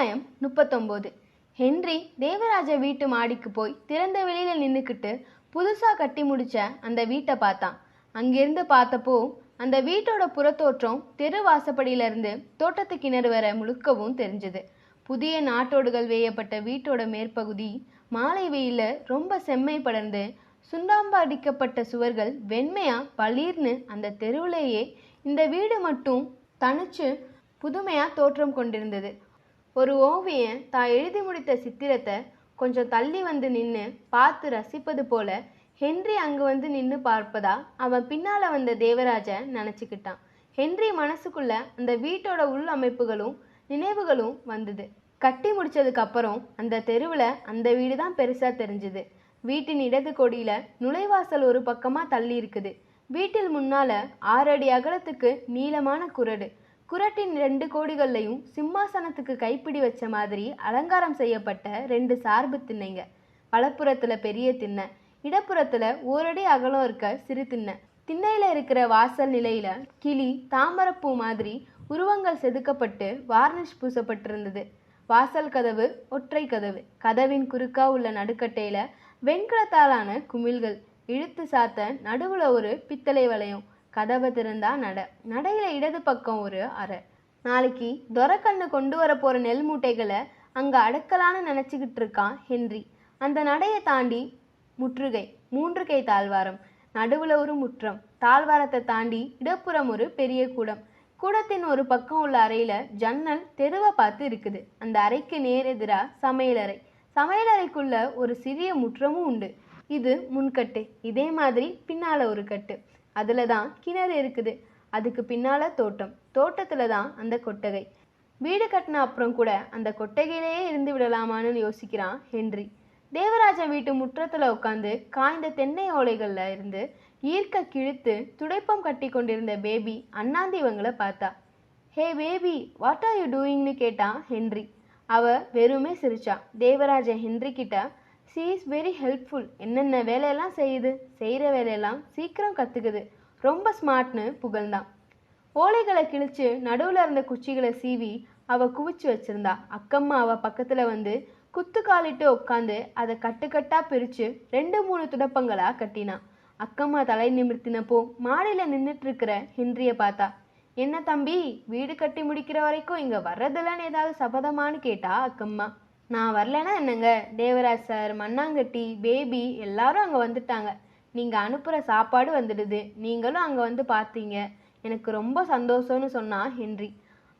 அத்தியாயம் முப்பத்தொம்போது. ஹென்றி தேவராஜ வீட்டு மாடிக்கு போய் திறந்த வெளியில நின்றுக்கிட்டு புதுசா கட்டி முடிச்ச அந்த வீட்டை பார்த்தான். அங்கிருந்து பார்த்தப்போ அந்த வீட்டோட புறத்தோற்றம் தெரு வாசப்படியில இருந்து தோட்டத்து கிணறு வர முழுக்கவும் தெரிஞ்சது. புதிய நாட்டோடுகள் வேயப்பட்ட வீட்டோட மேற்பகுதி மாலை வெயில ரொம்ப செம்மை படர்ந்து சுண்ணாம்பு அடிக்கப்பட்ட சுவர்கள் வெண்மையா பளீர்னு அந்த தெருவுலேயே இந்த வீடு மட்டும் தனிச்சு புதுமையா தோற்றம் கொண்டிருந்தது. ஒரு ஓவியன் தான் எழுதி முடித்த சித்திரத்தை கொஞ்சம் தள்ளி வந்து நின்று பார்த்து ரசிப்பது போல ஹென்றி அங்கு வந்து நின்று பார்ப்பதா அவன் பின்னால் வந்த தேவராஜ நினச்சிக்கிட்டான். ஹென்றி மனசுக்குள்ள அந்த வீட்டோட உள் அமைப்புகளும் நினைவுகளும் வந்தது. கட்டி முடிச்சதுக்கு அப்புறம் அந்த தெருவில் அந்த வீடு தான் பெருசாக தெரிஞ்சுது. வீட்டின் இடது கொடியில் நுழைவாசல் ஒரு பக்கமாக தள்ளி இருக்குது. வீட்டில் முன்னால ஆறடி அகலத்துக்கு நீளமான குரடு. குரட்டின் ரெண்டு கோடிகள்லையும் சிம்மாசனத்துக்கு கைப்பிடி வச்ச மாதிரி அலங்காரம் செய்யப்பட்ட ரெண்டு சார்பு திண்ணைங்க. வலப்புறத்துல பெரிய திண்ணை இடப்புறத்துல ஓரடி அகலம் இருக்க சிறு திண்ணை. திண்ணையில இருக்கிற வாசல் நிலையில கிளி தாமரப்பூ மாதிரி உருவங்கள் செதுக்கப்பட்டு வார்னிஷ் பூசப்பட்டிருந்தது. வாசல் கதவு ஒற்றை கதவு. கதவின் குறுக்கா உள்ள நடுக்கட்டையில வெண்கலத்தாலான குமிழ்கள். இழுத்து சாத்த நடுவுல ஒரு பித்தளை வளையம். கதவை திறந்தா நட. நடையில இடது பக்கம் ஒரு அறை. நாளைக்கு துரக்கண்ணு கொண்டு வர போற நெல் மூட்டைகளை அங்க அடக்கலான்னு நினைச்சுக்கிட்டு இருக்கான் ஹென்றி. அந்த நடையை தாண்டி முற்றுகை மூன்று கை தாழ்வாரம். நடுவுல ஒரு முற்றம். தாழ்வாரத்தை தாண்டி இடப்புறம் ஒரு பெரிய கூடம். கூடத்தின் ஒரு பக்கம் உள்ள அறையில ஜன்னல் தெருவை பார்த்து இருக்குது. அந்த அறைக்கு நேரெதிரா சமையலறை. சமையலறைக்குள்ள ஒரு சிறிய முற்றமும் உண்டு. இது முன்கட்டு. இதே மாதிரி பின்னால ஒரு கட்டு. அதில் தான் கிணறு இருக்குது. அதுக்கு பின்னால தோட்டம். தோட்டத்தில் தான் அந்த கொட்டகை. வீடு கட்டின அப்புறம் கூட அந்த கொட்டகையிலேயே இருந்து விடலாமான்னு யோசிக்கிறான் ஹென்றி. தேவராஜன் வீட்டு முற்றத்தில் உட்காந்து காய்ந்த தென்னை ஓலைகளில் இருந்து ஈர்க்க கிழித்து துடைப்பம் கட்டி கொண்டிருந்த பேபி அண்ணாந்தி இவங்களை பார்த்தா. Hey baby what are you டூயிங்னு கேட்டான் ஹென்றி. அவ வெறுமே சிரிச்சா. தேவராஜன் ஹென்றி கிட்ட சி இஸ் வெரி ஹெல்ப்ஃபுல் என்னென்ன வேலையெல்லாம் செய்யுது? செய்கிற வேலையெல்லாம் சீக்கிரம் கற்றுக்குது ரொம்ப ஸ்மார்ட்னு புகழ்ந்தான் ஓலைகளை கிழிச்சு நடுவில் இருந்த குச்சிகளை சீவி அவள் குவிச்சு வச்சிருந்தா. அக்கம்மா அவள் பக்கத்தில் வந்து குத்து காலிட்டு உட்காந்து அதை கட்டுக்கட்டாக பிரித்து ரெண்டு மூணு துடப்பங்களாக கட்டினான் அக்கம்மா தலை நிமிர்த்தினப்போ மாடியில் நின்றுட்டுருக்கிற ஹென்ரியை பார்த்தா. என்ன தம்பி வீடு கட்டி முடிக்கிற வரைக்கும் இங்கே வர்றதில்லன்னு ஏதாவது சபதமான்னு கேட்டா அக்கம்மா. நான் வரலனா என்னங்க? தேவராஜ் சார் மண்ணாங்கட்டி பேபி எல்லாரும் அங்கே வந்துட்டாங்க. நீங்கள் அனுப்புகிற சாப்பாடு வந்துடுது. நீங்களும் அங்கே வந்து பார்த்தீங்க எனக்கு ரொம்ப சந்தோஷம்னு சொன்னான் ஹென்றி.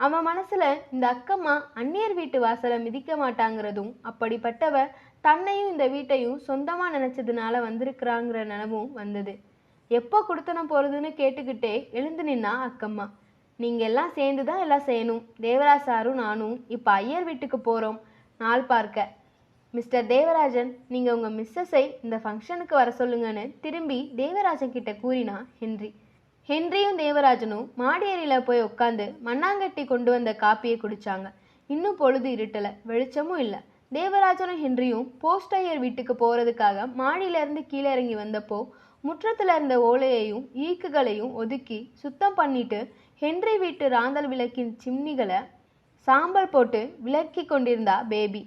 அவன் மனசில் இந்த அக்கம்மா அந்நியர் வீட்டு வாசலை மிதிக்க மாட்டாங்கிறதும் அப்படிப்பட்டவ தன்னையும் இந்த வீட்டையும் சொந்தமாக நினச்சதுனால வந்திருக்கிறாங்கிற நினவும் வந்தது. எப்போ கொடுத்தன போகிறதுன்னு கேட்டுக்கிட்டே எழுந்து நின்னா அக்கம்மா. நீங்கள் எல்லாம் சேர்ந்து தான் எல்லாம் செய்யணும். தேவராஜ் சாரும் நானும் இப்போ ஐயர் வீட்டுக்கு போகிறோம் நாள் பார்க்க. மிஸ்டர் தேவராஜன் நீங்கள் உங்கள் மிஸ்ஸஸை இந்த ஃபங்க்ஷனுக்கு வர சொல்லுங்கன்னு திரும்பி தேவராஜன் கிட்ட கூறினா ஹென்றி. ஹென்ரியும் தேவராஜனும் மாடியேரியில் போய் உட்காந்து மண்ணாங்கட்டி கொண்டு வந்த காப்பியை குடித்தாங்க இன்னும் பொழுது இருட்டலை வெளிச்சமும் இல்லை. தேவராஜனும் ஹென்ரியும் போஸ்ட் ஐயர் வீட்டுக்கு போகிறதுக்காக மாடியிலேருந்து கீழே இறங்கி வந்தப்போ முற்றத்தில் இருந்த ஓலையையும் ஈக்குகளையும் ஒதுக்கி சுத்தம் பண்ணிட்டு ஹென்றி வீட்டு ராந்தல் விளக்கின் சிம்னிகளை சாம்பல் போட்டு விளக்கி கொண்டிருந்தா பேபி.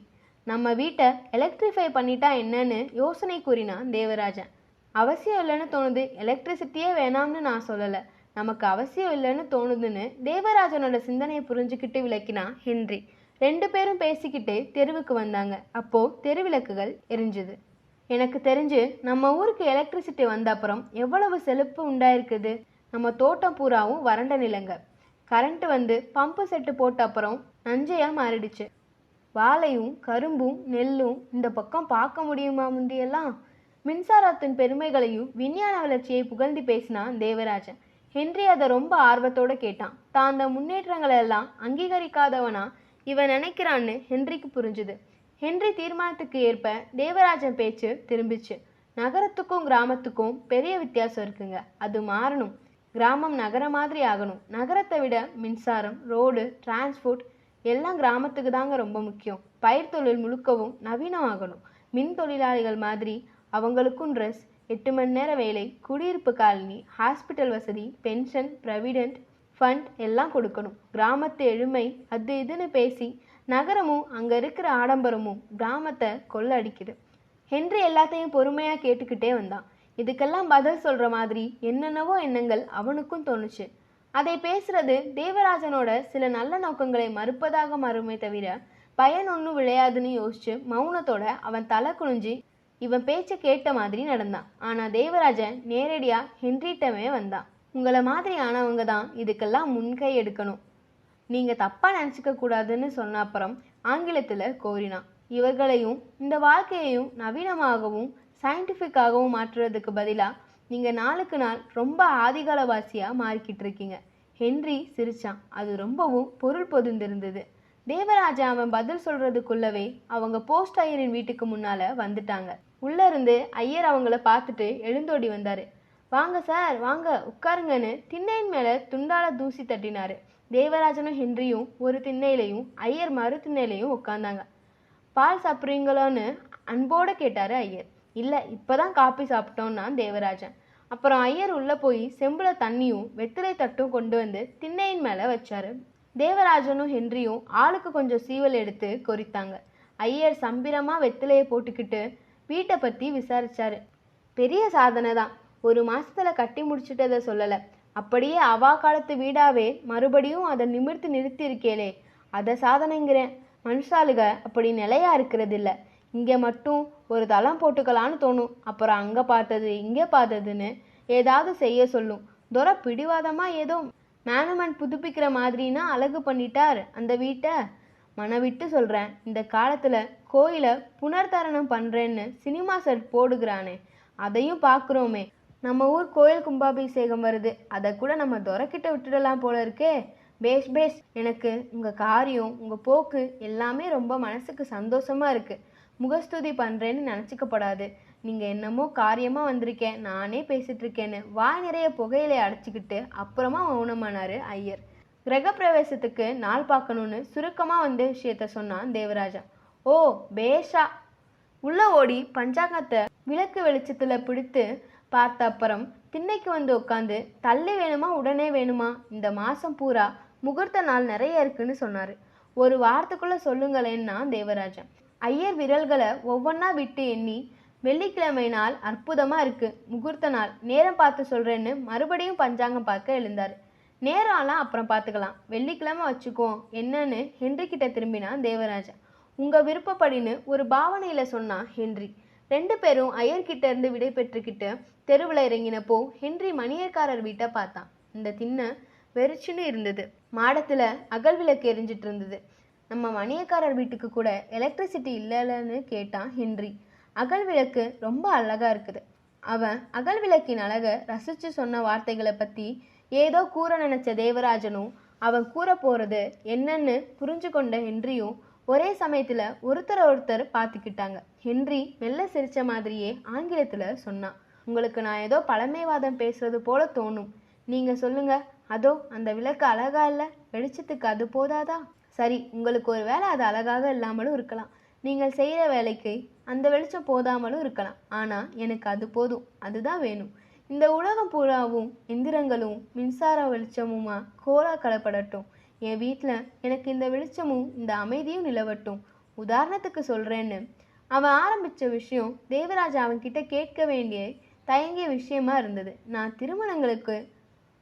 நம்ம வீட்டை எலக்ட்ரிஃபை பண்ணிட்டா என்னன்னு யோசனை கூறினான் தேவராஜன். அவசியம் இல்லைன்னு தோணுது. எலக்ட்ரிசிட்டியே வேணாம்னு நான் சொல்லலை. நமக்கு அவசியம் இல்லைன்னு தோணுதுன்னு தேவராஜனோட சிந்தனையை புரிஞ்சுக்கிட்டு விளக்கினா ஹென்றி. ரெண்டு பேரும் பேசிக்கிட்டு தெருவுக்கு வந்தாங்க. அப்போ தெருவிளக்குகள் எரிஞ்சுது. எனக்கு தெரிஞ்சு நம்ம ஊருக்கு எலக்ட்ரிசிட்டி வந்த அப்புறம் எவ்வளவு செழிப்பு உண்டாயிருக்குது. நம்ம தோட்டம் பூராவும் வறண்ட நிலங்கள். கரண்ட் வந்து பம்பு செட்டு போட்ட அப்புறம் நஞ்சையா மாறிடுச்சு. வாழையும் கரும்பும் நெல்லும் இந்த பக்கம் பார்க்க முடியுமா முந்தியெல்லாம்? மின்சாரத்தின் பெருமைகளையும் விஞ்ஞான வளர்ச்சியை புகழ்ந்து பேசினான் தேவராஜன். ஹென்றி அதை ரொம்ப ஆர்வத்தோட கேட்டான். தான் அந்த முன்னேற்றங்களை எல்லாம் அங்கீகரிக்காதவனா? இவன் நினைக்கிறான்னு ஹென்றிக்கு புரிஞ்சுது. ஹென்றி தீர்மானத்துக்கு ஏற்ப தேவராஜன் பேச்சு திரும்பிச்சு. நகரத்துக்கும் கிராமத்துக்கும் பெரிய வித்தியாசம் இருக்குங்க. அது மாறணும். கிராமம் நகரம் மாதிரி ஆகணும். நகரத்தை விட மின்சாரம் ரோடு டிரான்ஸ்போர்ட் எல்லாம் கிராமத்துக்கு தாங்க ரொம்ப முக்கியம். பயிர் தொழில் முழுக்கவும் நவீனம் ஆகணும். மின் தொழிலாளிகள் மாதிரி அவங்களுக்கும் ட்ரெஸ் எட்டு மணி நேர வேலை குடியிருப்பு காலனி ஹாஸ்பிட்டல் வசதி பென்ஷன் ப்ரவிடென்ட் ஃபண்ட் எல்லாம் கொடுக்கணும். கிராமத்து எழுமை அது இதுன்னு பேசி நகரமும் அங்கே இருக்கிற ஆடம்பரமும் கிராமத்தை கொள்ளடிக்குது. ஹென்றி எல்லாத்தையும் பொறுமையாக கேட்டுக்கிட்டே வந்தான். இதுக்கெல்லாம் பதில் சொல்ற மாதிரி என்னென்னவோ எண்ணங்கள் அவனுக்கும் தோணுச்சு. அதை பேசுறது தேவராஜனோட சில நல்ல நோக்கங்களை மறுப்பதாக மாறுமே தவிர பயன் ஒன்றும் விளையாதுன்னு யோசிச்சு மௌனத்தோட அவன் தலை குனிஞ்சு இவன் பேச்சை கேட்ட மாதிரி நடந்தான். ஆனா தேவராஜன் நேரடியா ஹென்ரிட்டமே வந்தான். உங்களை மாதிரி ஆனவங்க தான் இதுக்கெல்லாம் முன்கை எடுக்கணும். நீங்க தப்பா நினச்சிக்க கூடாதுன்னு சொன்ன அப்புறம் ஆங்கிலத்தில் கோரினான். இவர்களையும் இந்த வாழ்க்கையையும் நவீனமாகவும் சயின்டிஃபிக்காகவும் மாற்றுறதுக்கு பதிலாக நீங்கள் நாளுக்கு நாள் ரொம்ப ஆதிகாலவாசியாக மாறிக்கிட்டு இருக்கீங்க. ஹென்றி சிரிச்சான். அது ரொம்பவும் பொருள் பொதிந்திருந்தது. தேவராஜா அவன் பதில் சொல்றதுக்குள்ளவே அவங்க போஸ்ட் ஐயரின் வீட்டுக்கு முன்னால வந்துட்டாங்க. உள்ள இருந்து ஐயர் அவங்கள பார்த்துட்டு எழுந்தோடி வந்தாரு. வாங்க சார் வாங்க உட்காருங்கன்னு திண்ணையின் மேல துண்டால தூசி தட்டினாரு. தேவராஜனும் ஹென்ரியும் ஒரு திண்ணையிலையும் ஐயர் மறு திண்ணையிலையும் உட்கார்ந்தாங்க. பால் சாப்பிட்றீங்களோன்னு அன்போட கேட்டாரு ஐயர். இல்லை இப்போ தான் காப்பி சாப்பிட்டோன்னா தேவராஜன். அப்புறம் ஐயர் உள்ளே போய் செம்புல தண்ணியும் வெத்திலை தட்டும் கொண்டு வந்து திண்ணையின் மேலே வச்சாரு. தேவராஜனும் ஹென்ரியும் ஆளுக்கு கொஞ்சம் சீவல் எடுத்து கொறித்தாங்க. ஐயர் சம்பிரமாக வெத்திலையை போட்டுக்கிட்டு வீட்டை பற்றி விசாரிச்சாரு. பெரிய சாதனை தான். ஒரு மாதத்தில் கட்டி முடிச்சிட்டதை சொல்லலை. அப்படியே அவா காலத்து வீடாவே மறுபடியும் அதை நிமிர்த்து நிறுத்தி இருக்கேளே அதை சாதனைங்கிறேன். மனுஷாளுக அப்படி நிலையா இருக்கிறதில்ல. இங்கே மட்டும் ஒரு தளம் போட்டுக்கலான்னு தோணும். அப்புறம் அங்கே பார்த்தது இங்கே பார்த்ததுன்னு ஏதாவது செய்ய சொல்லும். துரை பிடிவாதமாக ஏதோ மேனுமெண்ட் புதுப்பிக்கிற மாதிரினா அழகு பண்ணிட்டார் அந்த வீட்டை. மனவிட்டு சொல்கிறேன் இந்த காலத்தில் கோயிலை புனர்தரணம் பண்ணுறேன்னு சினிமா செட் போடுகிறானே. அதையும் பார்க்குறோமே. நம்ம ஊர் கோயில் கும்பாபிஷேகம் வருது. அதை கூட நம்ம துறக்கிட்ட விட்டுடலாம் போல இருக்கே. பேஷ் பேஷ். எனக்கு உங்கள் காரியம் உங்கள் போக்கு எல்லாமே ரொம்ப மனசுக்கு சந்தோஷமாக இருக்குது முகஸ்துதி பண்றேன்னு நினச்சிக்கப்படாது. நீங்க என்னமோ காரியமா வந்திருக்கேன் நானே பேசிட்டு இருக்கேன்னு வாய் நிறைய புகையிலை அடைச்சிக்கிட்டு அப்புறமா மௌனமானார் ஐயர். கிரகப்பிரவேசத்துக்கு நாள் பார்க்கணும்னு சுருக்கமா வந்த விஷயத்த சொன்னான் தேவராஜா. ஓ பேஷா. உள்ள ஓடி பஞ்சாங்கத்தை விளக்கு வெளிச்சத்துல பிடித்து பார்த்த அப்புறம் திண்ணைக்கு வந்து உட்காந்து தள்ளி வேணுமா உடனே வேணுமா? இந்த மாசம் பூரா முகூர்த்த நாள் நிறைய இருக்குன்னு சொன்னாரு. ஒரு வாரத்துக்குள்ள சொல்லுங்களேன்னா தேவராஜன் ஐயர் விரல்களை ஒவ்வொன்றா விட்டு எண்ணி வெள்ளிக்கிழமை நாள் அற்புதமாக இருக்குது முகூர்த்த நாள் நேரம் பார்த்து சொல்கிறேன்னு மறுபடியும் பஞ்சாங்கம் பார்க்க எழுந்தார். நேரம்லாம் அப்புறம் பார்த்துக்கலாம். வெள்ளிக்கிழமை வச்சுக்குவோம் என்னன்னு ஹென்றி கிட்ட திரும்பினான் தேவராஜா. உங்கள் விருப்பப்படின்னு ஒரு பாவனையில் சொன்னான் ஹென்றி. ரெண்டு பேரும் ஐயர்கிட்ட இருந்து விடை பெற்றுக்கிட்டு தெருவில் இறங்கினப்போ ஹென்றி மணியக்காரர் வீட்டை பார்த்தான். இந்த திண்ணை வெறிச்சுன்னு இருந்தது. மாடத்தில் அகல் விளக்கு எரிஞ்சிட்டு இருந்தது. நம்ம மணியக்காரர் வீட்டுக்கு கூட எலக்ட்ரிசிட்டி இல்லைன்னு கேட்டான் ஹென்றி. அகல் விளக்கு ரொம்ப அழகாக இருக்குது. அவன் அகல் விளக்கின் அழகை ரசித்து சொன்ன வார்த்தைகளை பற்றி ஏதோ கூற நினச்ச தேவராஜனும் அவன் கூற போகிறது என்னன்னு புரிஞ்சு கொண்ட ஹென்ரியும் ஒரே சமயத்தில் ஒருத்தர் ஒருத்தர் பார்த்துக்கிட்டாங்க ஹென்றி மெல்ல சிரித்த மாதிரியே ஆங்கிலத்தில் சொன்னான் உங்களுக்கு நான் ஏதோ பழமைவாதம் பேசுறது போல தோணும். நீங்கள் சொல்லுங்க அதோ அந்த விளக்கு அழகா இல்லை? வெளிச்சத்துக்கு அது போதாதா? சரி உங்களுக்கு ஒரு வேளை அது அழகாக இல்லாமலும் இருக்கலாம். நீங்கள் செய்கிற வேலைக்கு அந்த வெளிச்சம் போதாமலும் இருக்கலாம். ஆனால் எனக்கு அது போதும். அதுதான் வேணும். இந்த உலகம் பூராவும் எந்திரங்களும் மின்சார வெளிச்சமுமா கோலா கலப்படட்டும் என் வீட்டில் எனக்கு இந்த வெளிச்சமும் இந்த அமைதியும் நிலவட்டும். உதாரணத்துக்கு சொல்கிறேன்னு அவன் ஆரம்பித்த விஷயம் தேவராஜா அவன்கிட்ட கேட்க வேண்டிய தயங்கிய விஷயமா இருந்தது. நான் திருமணங்களுக்கு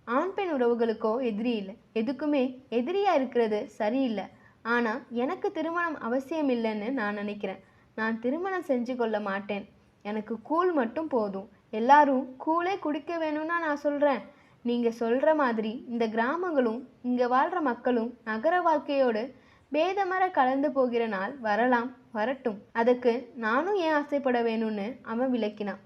ஆண் பெண் உறவுகளுக்கோ எதிரி இல்லை. எதுக்குமே எதிரியாக இருக்கிறது சரியில்லை. ஆனால் எனக்கு திருமணம் அவசியம் இல்லைன்னு நான் நினைக்கிறேன். நான் திருமணம் செஞ்சு கொள்ள மாட்டேன். எனக்கு கூழ் மட்டும் போதும். எல்லாரும் கூழே குடிக்க வேணும்னா நான் சொல்கிறேன் நீங்கள் சொல்கிற மாதிரி இந்த கிராமங்களும் இங்கே வாழ்கிற மக்களும் நகர வாழ்க்கையோடு பேதமர கலந்து போகிற நாள் வரலாம் வரட்டும். அதுக்கு நானும் ஏன் ஆசைப்பட வேணும்னு அவன் விளக்கினான்.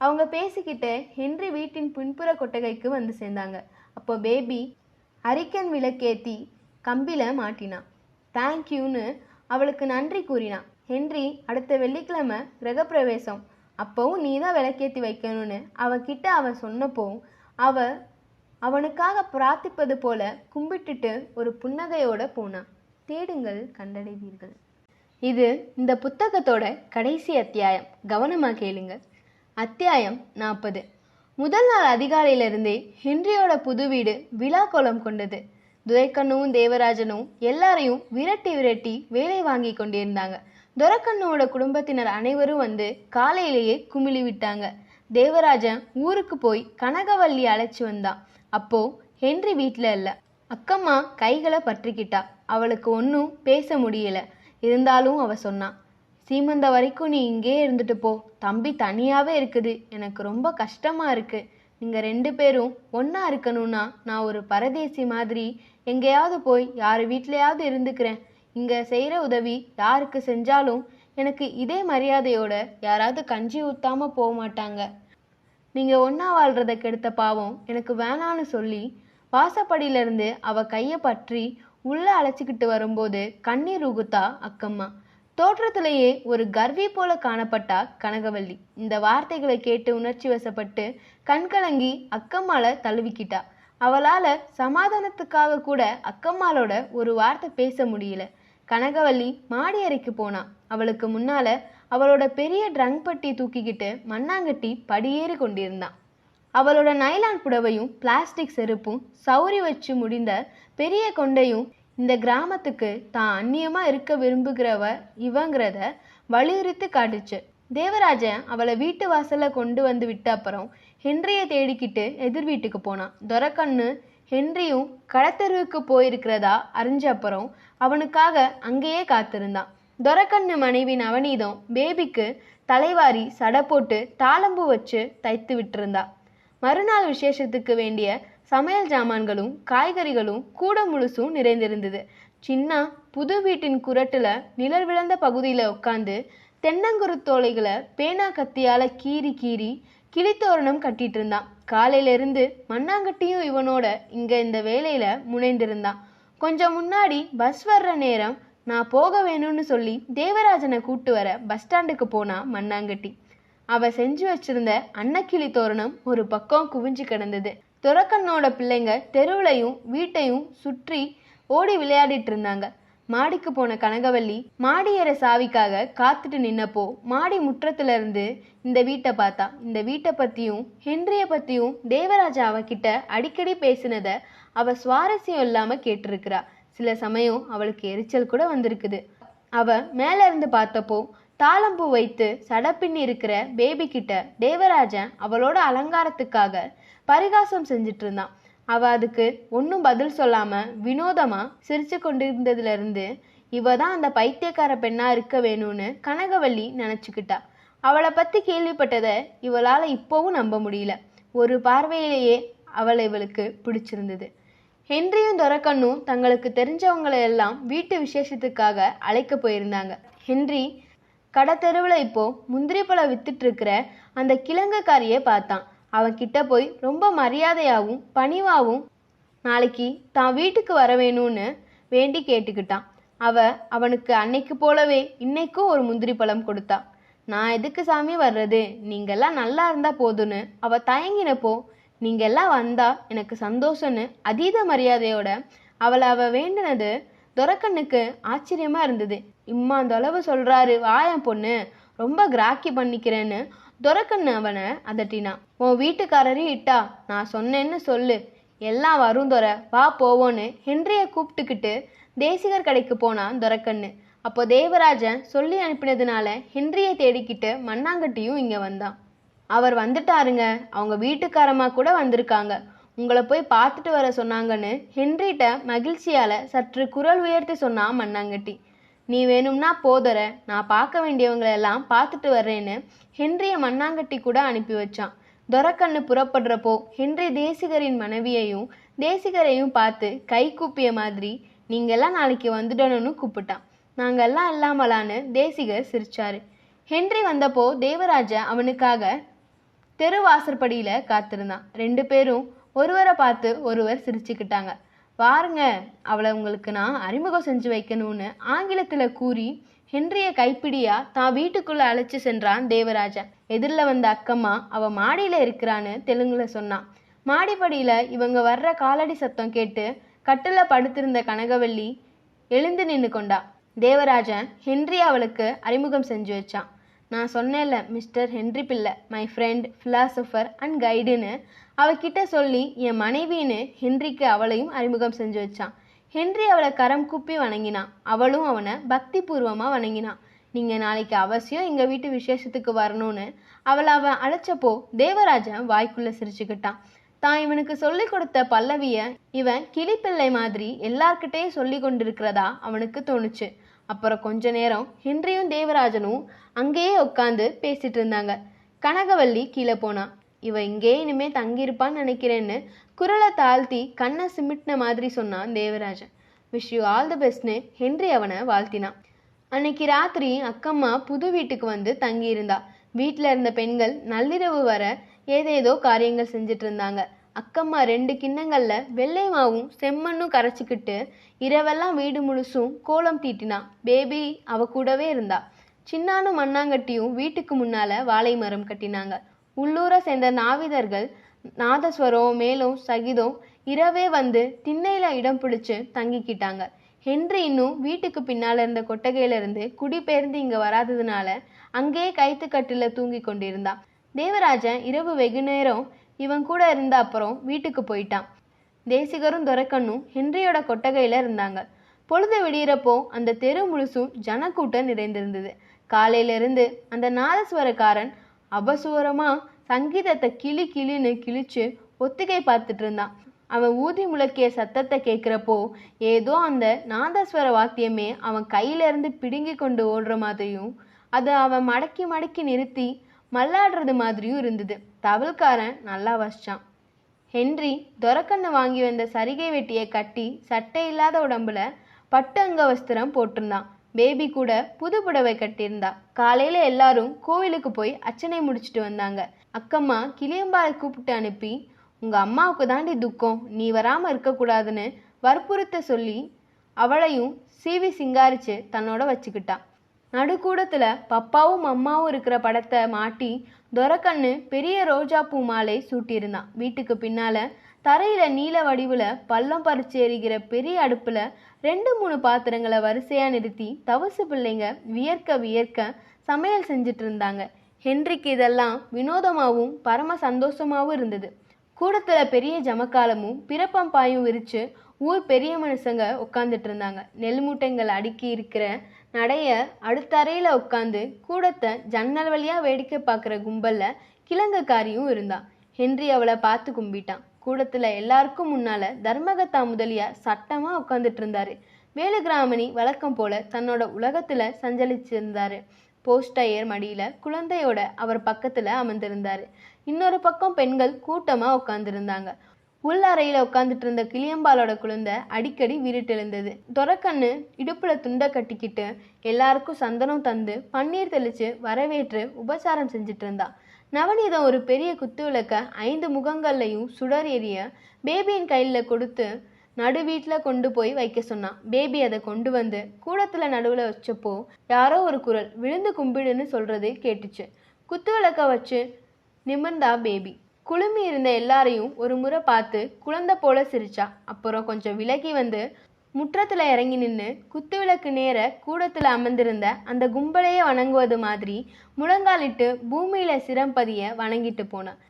அவங்க பேசிக்கிட்டு ஹென்றி வீட்டின் பின்புற கொட்டகைக்கு வந்து சேர்ந்தாங்க. அப்போ பேபி அரிக்கன் விளக்கேத்தி கம்பியில் மாட்டினான் தேங்க்யூன்னு அவளுக்கு நன்றி கூறினான் ஹென்றி அடுத்த வெள்ளிக்கிழமை கிரகப்பிரவேசம். அப்போவும் நீ தான் விளக்கேத்தி வைக்கணும்னு அவகிட்ட அவன் சொன்னப்போ அவ அவனுக்காக பிரார்த்திப்பது போல கும்பிட்டுட்டு ஒரு புன்னகையோட போனான் தேடுங்கள் கண்டடைவீர்கள். இது இந்த புத்தகத்தோட கடைசி அத்தியாயம். கவனமாக கேளுங்கள் அத்தியாயம் நாற்பது. முதல் நாள் அதிகாலையிலிருந்தே ஹென்ரியோட புது வீடு விழா கோலம் கொண்டது. துரைக்கண்ணுவும் தேவராஜனும் எல்லாரையும் விரட்டி விரட்டி வேலை வாங்கி கொண்டிருந்தாங்க. துரைக்கண்ணுவோட குடும்பத்தினர் அனைவரும் வந்து காலையிலேயே குமிழி விட்டாங்க. தேவராஜன் ஊருக்கு போய் கனகவல்லி அழைச்சி வந்தான். அப்போ ஹென்றி வீட்டில் இல்லை. அக்கம்மா கைகளை பற்றிக்கிட்டா. அவளுக்கு ஒன்றும் பேச முடியல. இருந்தாலும் அவ சொன்னான் சீமந்த வரைக்கும் நீ இங்கே இருந்துட்டு போ. தம்பி தனியாவே இருக்குது. எனக்கு ரொம்ப கஷ்டமா இருக்கு. நீங்க ரெண்டு பேரும் ஒன்றா இருக்கணும்னா நான் ஒரு பரதேசி மாதிரி எங்கேயாவது போய் யார் வீட்லயாவது இருந்துக்கிறேன். இங்க செய்யற உதவி யாருக்கு செஞ்சாலும் எனக்கு இதே மரியாதையோட யாராவது கஞ்சி ஊத்தாம போக மாட்டாங்க. நீங்க ஒன்றா வாழ்றத கெடுத்த பாவம் எனக்கு வேணான்னு சொல்லி வாசப்படியிலேருந்து அவள் அவ கைய பற்றி உள்ள அழைச்சிக்கிட்டு வரும்போது கண்ணீர் உகுத்தா அக்கம்மா. தோற்றத்திலேயே ஒரு கர்வி போல காணப்பட்டா கனகவல்லி. இந்த வார்த்தைகளை கேட்டு உணர்ச்சி வசப்பட்டு கண்கலங்கி அக்கம்மாளை தழுவிக்கிட்டா. அவளால சமாதானத்துக்காக கூட அக்கம்மாளோட ஒரு வார்த்தை பேச முடியல. கனகவல்லி மாடி அறைக்கு போனா. அவளுக்கு முன்னால அவளோட பெரிய ட்ரங்க் பட்டி தூக்கிக்கிட்டு மண்ணாங்கட்டி படியேறி கொண்டிருந்தான் அவளோட நைலான் புடவையும் பிளாஸ்டிக் செருப்பும் சௌரி வச்சு முடிந்த பெரிய கொண்டையும் இந்த கிராமத்துக்கு தான் அந்நியமாக இருக்க விரும்புகிறவ இவங்கிறத வலியுறுத்தி காட்டுச்சு. தேவராஜன் அவளை வீட்டு வாசல்ல கொண்டு வந்து விட்ட அப்புறம் ஹென்ரியை தேடிக்கிட்டு எதிர் வீட்டுக்கு போனான். துரக்கண்ணு ஹென்ரியும் கடத்தெருவுக்கு போயிருக்கிறதா அறிஞ்ச அப்புறம் அவனுக்காக அங்கேயே காத்திருந்தான். துரக்கண்ணு மனைவி நவநீதம் பேபிக்கு தலைவாரி சடை போட்டு தாளம்பூ வச்சு தைத்து விட்டிருந்தா. மறுநாள் விசேஷத்துக்கு வேண்டிய சமையல் ஜாமான்களும் காய்கறிகளும் கூட முழுசும் நிறைந்திருந்தது. சின்னா புது வீட்டின் குரட்டில் நிழல் விழுந்த பகுதியில் உட்காந்து தென்னங்குருத்தோலைகளை பேனா கத்தியால் கீறி கீறி கிளித்தோரணம் கட்டிட்டு இருந்தான். காலையில இருந்து மண்ணாங்கட்டியும் இவனோட இங்கே இந்த வேலையில் முனைந்திருந்தான். கொஞ்சம் முன்னாடி பஸ் வர்ற நேரம் நான் போக வேணும்னு சொல்லி தேவராஜனை கூட்டு வர பஸ் ஸ்டாண்டுக்கு போனா மண்ணாங்கட்டி. அவ செஞ்சு வச்சிருந்த அன்னக்கிளி தோரணம் ஒரு பக்கம் குவிஞ்சு கிடந்தது. துறக்கண்ணோட பிள்ளைங்க தெருவுலையும் வீட்டையும் சுற்றி ஓடி விளையாடிட்டு இருந்தாங்க மாடிக்கு போன கனகவல்லி மாடி ஏற சாவிக்காக காத்துட்டு நின்னப்போ மாடி முற்றத்துல இருந்து இந்த வீட்டை பார்த்தா இந்த வீட்டை பத்தியும் ஹென்ரிய பத்தியும் தேவராஜா அவகிட்ட அடிக்கடி பேசினத அவ சுவாரஸ்யம் இல்லாம கேட்டிருக்கிறா. சில சமயம் அவளுக்கு எரிச்சல் கூட வந்திருக்குது. அவ மேல இருந்து பார்த்தப்போ தாளம்பூ வைத்து சடப்பின் இருக்கிற பேபி கிட்ட தேவராஜன் அவளோட அலங்காரத்துக்காக பரிகாசம் செஞ்சுட்டு இருந்தான் அவ அதுக்கு ஒன்றும் பதில் சொல்லாம வினோதமா சிரிச்சு கொண்டிருந்ததுலேருந்து இவ தான் அந்த பைத்தியக்கார பெண்ணா இருக்க வேணும்னு கனகவள்ளி நினச்சிக்கிட்டா. அவளை பத்தி கேள்விப்பட்டதை இவளால் இப்போவும் நம்ப முடியல. ஒரு பார்வையிலேயே அவளை இவளுக்கு பிடிச்சிருந்தது. ஹென்ரியும் துரக்கண்ணும் தங்களுக்கு தெரிஞ்சவங்களை எல்லாம் வீட்டு விசேஷத்துக்காக அழைக்க போயிருந்தாங்க. ஹென்றி கடத்தெருவில் இப்போ முந்திரி பழம் வித்துட்டு இருக்கிற அந்த கிழங்குக்காரியை பார்த்தான். அவன் போய் ரொம்ப மரியாதையாகவும் பணிவாகவும் நாளைக்கு தான் வீட்டுக்கு வர வேணும்னு வேண்டி கேட்டுக்கிட்டான். அவ அவனுக்கு அன்னைக்கு போலவே இன்னைக்கும் ஒரு முந்திரி பழம் கொடுத்தா. நான் எதுக்கு சாமி வர்றது? நீங்கெல்லாம் நல்லா இருந்தா போதும்னு அவ தயங்கினப்போ நீங்க எல்லாம் வந்தா எனக்கு சந்தோஷம்னு அதீத மரியாதையோட அவளை அவ வேண்டினது துரக்கண்ணுக்கு ஆச்சரியமா இருந்தது. இம்மா அந்த அளவு சொல்றாரு வாயன் பொண்ணு. ரொம்ப கிராக்கி பண்ணிக்கிறேன்னு துரக்கண்ணு அவனை அதட்டினான். உன் வீட்டுக்காரரையும் இட்டா நான் சொன்னேன்னு சொல்லு. எல்லாம் வரும் துறை வா போவோன்னு ஹென்றியை கூப்பிட்டுக்கிட்டு தேசிகர் கடைக்கு போனான் துரக்கண்ணு. அப்போ தேவராஜன் சொல்லி அனுப்பினதுனால ஹென்ரியை தேடிக்கிட்டு மண்ணாங்கட்டியும் இங்கே வந்தான். அவர் வந்துட்டாருங்க. அவங்க வீட்டுக்காரமா கூட வந்திருக்காங்க. உங்களை போய் பார்த்துட்டு வர சொன்னாங்கன்னு ஹென்ரிட்ட மகிழ்ச்சியால் சற்று குரல் உயர்த்தி சொன்னான் மண்ணாங்கட்டி. நீ வேணும்னா போதற நான் பார்க்க வேண்டியவங்களை எல்லாம் பார்த்துட்டு வர்றேன்னு ஹென்ரியை மண்ணாங்கட்டி கூட அனுப்பி வச்சான். துரக்கண்ணு புறப்படுறப்போ ஹென்றி தேசிகரின் மனைவியையும் தேசிகரையும் பார்த்து கை கூப்பிய மாதிரி நீங்கெல்லாம் நாளைக்கு வந்துடணும்னு கூப்பிட்டான். நாங்கெல்லாம் இல்லாமலான்னு தேசிகர் சிரிச்சாரு. ஹென்றி வந்தப்போ தேவராஜா அவனுக்காக தெருவாசற்படியில் காத்திருந்தான். ரெண்டு பேரும் ஒருவரை பார்த்து ஒருவர் சிரிச்சுக்கிட்டாங்க. பாருங்க அவளை உங்களுக்கு நான் அறிமுகம் செஞ்சு வைக்கணும்னு ஆங்கிலத்தில் கூறி ஹென்ரிய கைப்பிடியா தான் வீட்டுக்குள்ள அழைச்சி சென்றான் தேவராஜா எதிரில் வந்த அக்கம்மா அவ மாடியில் இருக்கிறான்னு தெலுங்குல சொன்னான். மாடிப்படியில் இவங்க வர்ற காலடி சத்தம் கேட்டு கட்டில் படுத்திருந்த கனகவல்லி எழுந்து நின்று கொண்டா. தேவராஜன் ஹென்றி அவளுக்கு அறிமுகம் செஞ்சு வச்சான். நான் சொன்னேன்ல mister Henry Pillai my friend philosopher and கைடுன்னு அவகிட்ட சொல்லி என் மனைவின்னு ஹென்றிக்கு அவளையும் அறிமுகம் செஞ்சு வச்சான். ஹென்றி அவளை கரம் கூப்பி வணங்கினான் அவளும் அவனை பக்தி பூர்வமாக வணங்கினான் நீங்கள் நாளைக்கு அவசியம் எங்கள் வீட்டு விசேஷத்துக்கு வரணும்னு அவளை அவன் அழைச்சப்போ தேவராஜன் வாய்க்குள்ளே சிரிச்சுக்கிட்டான். தான் இவனுக்கு சொல்லிக் கொடுத்த பல்லவிய இவன் கிளிப்பிள்ளை மாதிரி எல்லார்கிட்டேயும் சொல்லி கொண்டிருக்கிறதா அவனுக்கு தோணுச்சு. அப்புறம் கொஞ்ச நேரம் ஹென்ரியும் தேவராஜனும் அங்கேயே உட்காந்து பேசிட்டு இருந்தாங்க. கனகவல்லி கீழே போனா. இவ இங்கேயே இனிமே தங்கியிருப்பான்னு நினைக்கிறேன்னு குரலை தாழ்த்தி கண்ணை சிமிட்டின மாதிரி சொன்னான் Devarajan. Wish you all the பெஸ்ட்னு Henry அவனை வாழ்த்தினான். அன்னைக்கு ராத்திரி அக்கம்மா புது வீட்டுக்கு வந்து தங்கியிருந்தா. வீட்டில் இருந்த பெண்கள் நள்ளிரவு வர ஏதேதோ காரியங்கள் செஞ்சுட்டு இருந்தாங்க அக்கம்மா ரெண்டு கிண்ணங்கள்ல வெள்ளை மாவும் செம்மண்ணும் கரைச்சிக்கிட்டு இரவெல்லாம் வீடு முழுசும் கோலம் தீட்டினா. பேபி அவ கூடவே இருந்தா. சின்னானும் மண்ணாங்கட்டியும் வீட்டுக்கு முன்னால வாழை மரம் கட்டினாங்க. உள்ளூரை சேர்ந்த நாவிதர்கள் நாதஸ்வரம் மேலும் சகிதம் இரவே வந்து திண்ணையில இடம் பிடிச்சு தங்கிக்கிட்டாங்க. ஹென்றி இன்னும் வீட்டுக்கு பின்னால இருந்த கொட்டகையிலிருந்து குடிபெயர்ந்து இங்கே வராததுனால அங்கேயே கைத்துக்கட்டில் தூங்கி கொண்டிருந்தான் தேவராஜன் இரவு வெகு நேரம் இவன் கூட இருந்த அப்புறம் வீட்டுக்கு போயிட்டான். தேசிகரும் துரக்கண்ணும் ஹென்ரியோட கொட்டகையில் இருந்தாங்க. பொழுது விடியிறப்போ அந்த தெரு முழுசும் ஜனக்கூட்டம் நிறைந்திருந்தது. காலையிலிருந்து அந்த நாதஸ்வரக்காரன் அபசுவரமா சங்கீதத்தை கிளி கிளின்னு கிழிச்சு ஒத்திகை பார்த்துட்டு இருந்தான். அவன் ஊதி முழக்கிய சத்தத்தை கேட்குறப்போ ஏதோ அந்த நாதஸ்வர வாத்தியமே அவன் கையில இருந்து பிடுங்கி கொண்டு ஓடுற மாதிரியும் அதை அவன் மடக்கி மடக்கி நிறுத்தி மல்லாடுறது மாதிரியும் இருந்தது. தவல்காரன் நல்லா வசிச்சான். ஹென்றி துரக்கண்ணு வாங்கி வந்த சரிகை வெட்டியை கட்டி சட்டை இல்லாத உடம்புல பட்டு அங்க வஸ்திரம் போட்டிருந்தான். பேபி கூட புது புடவை கட்டியிருந்தா. காலையில எல்லாரும் கோவிலுக்கு போய் அர்ச்சனை முடிச்சிட்டு வந்தாங்க. அக்கம்மா கிளியம்பாவை கூப்பிட்டு அனுப்பி உங்க அம்மாவுக்கு தாண்டி துக்கம். நீ வராம இருக்கக்கூடாதுன்னு வற்புறுத்த சொல்லி அவளையும் சீவி சிங்காரிச்சு தன்னோட வச்சுக்கிட்டான் நடுக்கூடத்துல பப்பாவும் அம்மாவும் இருக்கிற படத்தை மாட்டி துரக்கண்ணு பெரிய ரோஜா பூ மாலை சூட்டியிருந்தான் வீட்டுக்கு பின்னால தரையில் நீல வடிவில் பள்ளம் பறிச்சு எறிகிற பெரிய அடுப்பில் ரெண்டு மூணு பாத்திரங்களை வரிசையாக நிறுத்தி தவசு பிள்ளைங்க வியர்க்க வியர்க்க சமையல் செஞ்சுட்டு இருந்தாங்க. ஹென்ரிக்கு இதெல்லாம் வினோதமாகவும் பரம சந்தோஷமாகவும் இருந்தது. கூடத்தில் பெரிய ஜமக்காலமும் பிறப்பம்பாயும் விரித்து ஊர் பெரிய மனுஷங்க உட்காந்துட்டு இருந்தாங்க. நெல் மூட்டைங்கள் அடுக்கி இருக்கிற நடைய அடுத்த உட்காந்து கூடத்தை ஜன்னல் வழியாக வேடிக்கை பார்க்குற கும்பலில் கிழங்குக்காரியும் இருந்தான். ஹென்றி அவளை பார்த்து கும்பிட்டான். கூடத்துல எல்லாருக்கும் முன்னால தர்மகத்தா முதலியார் சட்டமா உட்காந்துட்டு இருந்தாரு வேலுகிராமணி வழக்கம் போல தன்னோட உலகத்துல சஞ்சலிச்சிருந்தாரு. போஸ்டயர் மடியில குழந்தையோட அவர் பக்கத்துல அமர்ந்திருந்தாரு. இன்னொரு பக்கம் பெண்கள் கூட்டமா உட்கார்ந்திருந்தாங்க. உள் அறையில உட்காந்துட்டு இருந்த கிளியம்பாலோட குழந்தை அடிக்கடி விருட்டெழுந்தது. துரக்கண்ணு இடுப்புல துண்டை கட்டிக்கிட்டு எல்லாருக்கும் சந்தனம் தந்து பன்னீர் தெளிச்சு வரவேற்று உபசாரம் செஞ்சுட்டு இருந்தான் நவநீதம் ஒரு பெரிய குத்து விளக்க ஐந்து முகங்கள்லையும் சுடர் எரிய பேபியின் கையில் கொடுத்து நடு வீட்டில் கொண்டு போய் வைக்க சொன்னான். பேபி அதை கொண்டு வந்து கூடத்தில் நடுவில் வச்சப்போ யாரோ ஒரு குரல் விழுந்து கும்பிடுன்னு சொல்கிறது கேட்டுச்சு. குத்து விளக்க வச்சு நிமிர்ந்தா பேபி. குழுமி இருந்த எல்லாரையும் ஒரு முறை பார்த்து குழந்தை போல சிரிச்சா. அப்புறம் கொஞ்சம் விலகி வந்து முற்றத்தில் இறங்கி நின்று குத்துவிளக்கு நேர கூடத்தில் அமர்ந்திருந்த அந்த கும்பலையே வணங்குவது மாதிரி முழங்காலிட்டு பூமியில சிரம் பதிய வணங்கிட்டு போனான்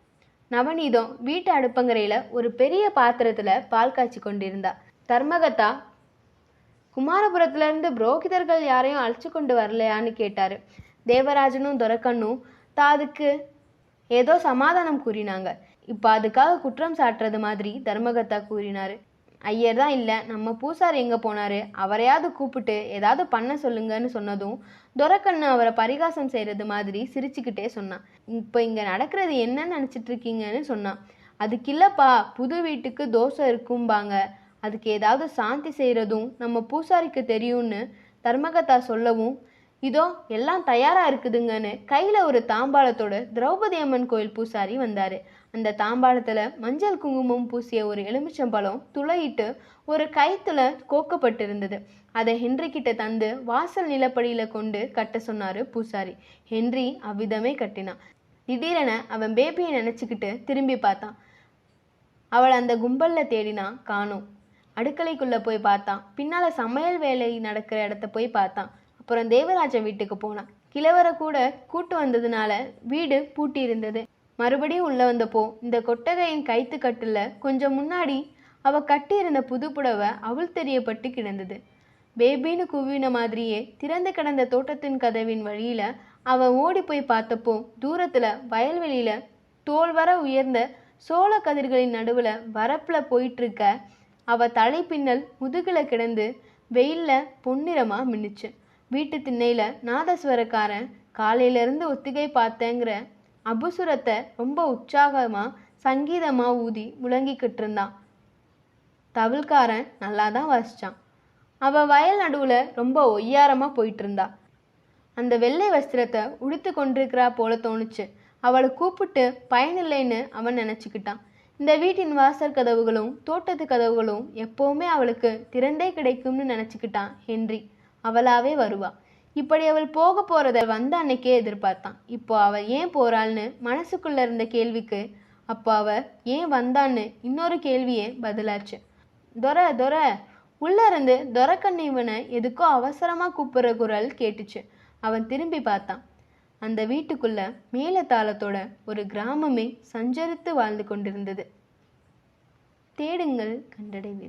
நவநீதம் வீட்டு அடுப்பங்கரையில ஒரு பெரிய பாத்திரத்துல பால் காய்ச்சி கொண்டிருந்தா. தர்மகத்தா குமாரபுரத்துல இருந்து புரோகிதர்கள் யாரையும் அழைச்சு கொண்டு வரலையான்னு கேட்டாரு. தேவராஜனும் துரக்கண்ணும் தாதுக்கு அதுக்கு ஏதோ சமாதானம் கூறினாங்க. இப்போ அதுக்காக குற்றம் சாட்டுறது மாதிரி தர்மகத்தா கூறினாரு. ஐயர் தான் இல்லை. நம்ம பூசாரி எங்கே போனார்? அவரையாவது கூப்பிட்டு ஏதாவது பண்ண சொல்லுங்கன்னு சொன்னதும் துரக்கண்ணு அவரை பரிகாசம் செய்கிறது மாதிரி சிரிச்சுக்கிட்டே சொன்னான். இப்போ இங்கே நடக்கிறது என்னன்னு நினச்சிட்டு இருக்கீங்கன்னு சொன்னான். அதுக்கு இல்லைப்பா புது வீட்டுக்கு தோசை இருக்கும்பாங்க. அதுக்கு ஏதாவது சாந்தி செய்கிறதும் நம்ம பூசாரிக்கு தெரியும்னு தர்மகத்தா சொல்லவும் இதோ எல்லாம் தயாராக இருக்குதுங்கன்னு கையில் ஒரு தாம்பாளத்தோட திரௌபதி அம்மன் கோயில் பூசாரி வந்தார். அந்த தாம்பாளத்தில் மஞ்சள் குங்குமம் பூசிய ஒரு எலுமிச்சம்பழம் துளையிட்டு ஒரு கைத்துல கோக்கப்பட்டிருந்தது. அதை ஹென்றி கிட்ட தந்து வாசல் நிலப்படியில் கொண்டு கட்ட சொன்னாரு பூசாரி. ஹென்றி அவ்விதமே கட்டினான். திடீரென அவன் பேபியை நினச்சிக்கிட்டு திரும்பி பார்த்தான். அவள் அந்த கும்பலில் தேடினா காணோம். அடுக்கலைக்குள்ளே போய் பார்த்தான். பின்னால் சமையல் வேலை நடக்கிற இடத்த போய் பார்த்தான். அப்புறம் தேவராஜன் வீட்டுக்கு போனான். கிழவரை கூட கூட்டு வந்ததுனால வீடு பூட்டி இருந்தது மறுபடியும் உள்ள வந்தப்போ இந்த கொட்டகையின் கைத்து கட்டுல கொஞ்சம் முன்னாடி அவ கட்டியிருந்த புது புடவை அவள் தெரியப்பட்டு கிடந்தது. பேபின்னு கூவின மாதிரியே திறந்து கிடந்த தோட்டத்தின் கதவின் வழியில அவ ஓடி போய் பார்த்தப்போ தூரத்துல வயல்வெளியில தோல் வர உயர்ந்த சோள கதிர்களின் நடுவுல வரப்புல போயிட்டு இருக்க அவ முதுகில் முதுகுல கிடந்து வெயில்ல பொன்னிறமா மின்னுச்சு. வீட்டு திண்ணையில நாதஸ்வரக்காரன் காலையிலேருந்து ஒத்திகை பார்த்தேங்கிற அபுசுரத்தை ரொம்ப உற்சாகமாக சங்கீதமாக ஊதி முழங்கிக்கிட்டு இருந்தான். தவில்காரன் நல்லா தான் வாசிச்சான். அவள் வயல் நடுவில் ரொம்ப ஒய்யாரமாக போயிட்டு இருந்தா. அந்த வெள்ளை வஸ்திரத்தை உடுத்து கொண்டிருக்கிறா போல தோணுச்சு. அவளை கூப்பிட்டு பயனில்லைன்னு அவன் நினச்சிக்கிட்டான். இந்த வீட்டின் வாசல் கதவுகளும் தோட்டத்து கதவுகளும் எப்போவுமே அவளுக்கு திறந்தே கிடைக்கும்னு நினச்சிக்கிட்டான் ஹென்றி. அவளாவே வருவா. இப்படி அவள் போக போறத வந்த அன்னைக்கே எதிர்பார்த்தான். இப்போ அவள் ஏன் போறாள்னு மனசுக்குள்ள இருந்த கேள்விக்கு அப்போ அவ ஏன் வந்தான்னு இன்னொரு கேள்வியே பதிலாச்சு. தொர தொர உள்ள இருந்து துரக்கண்ணிவனை எதுக்கோ அவசரமா கூப்பிடுற குரல் கேட்டுச்சு. அவன் திரும்பி பார்த்தான். அந்த வீட்டுக்குள்ள மேலதாளத்தோட ஒரு கிராமமே சஞ்சரித்து வாழ்ந்து கொண்டிருந்தது. தேடுங்கள் கண்டடைவீர்கள்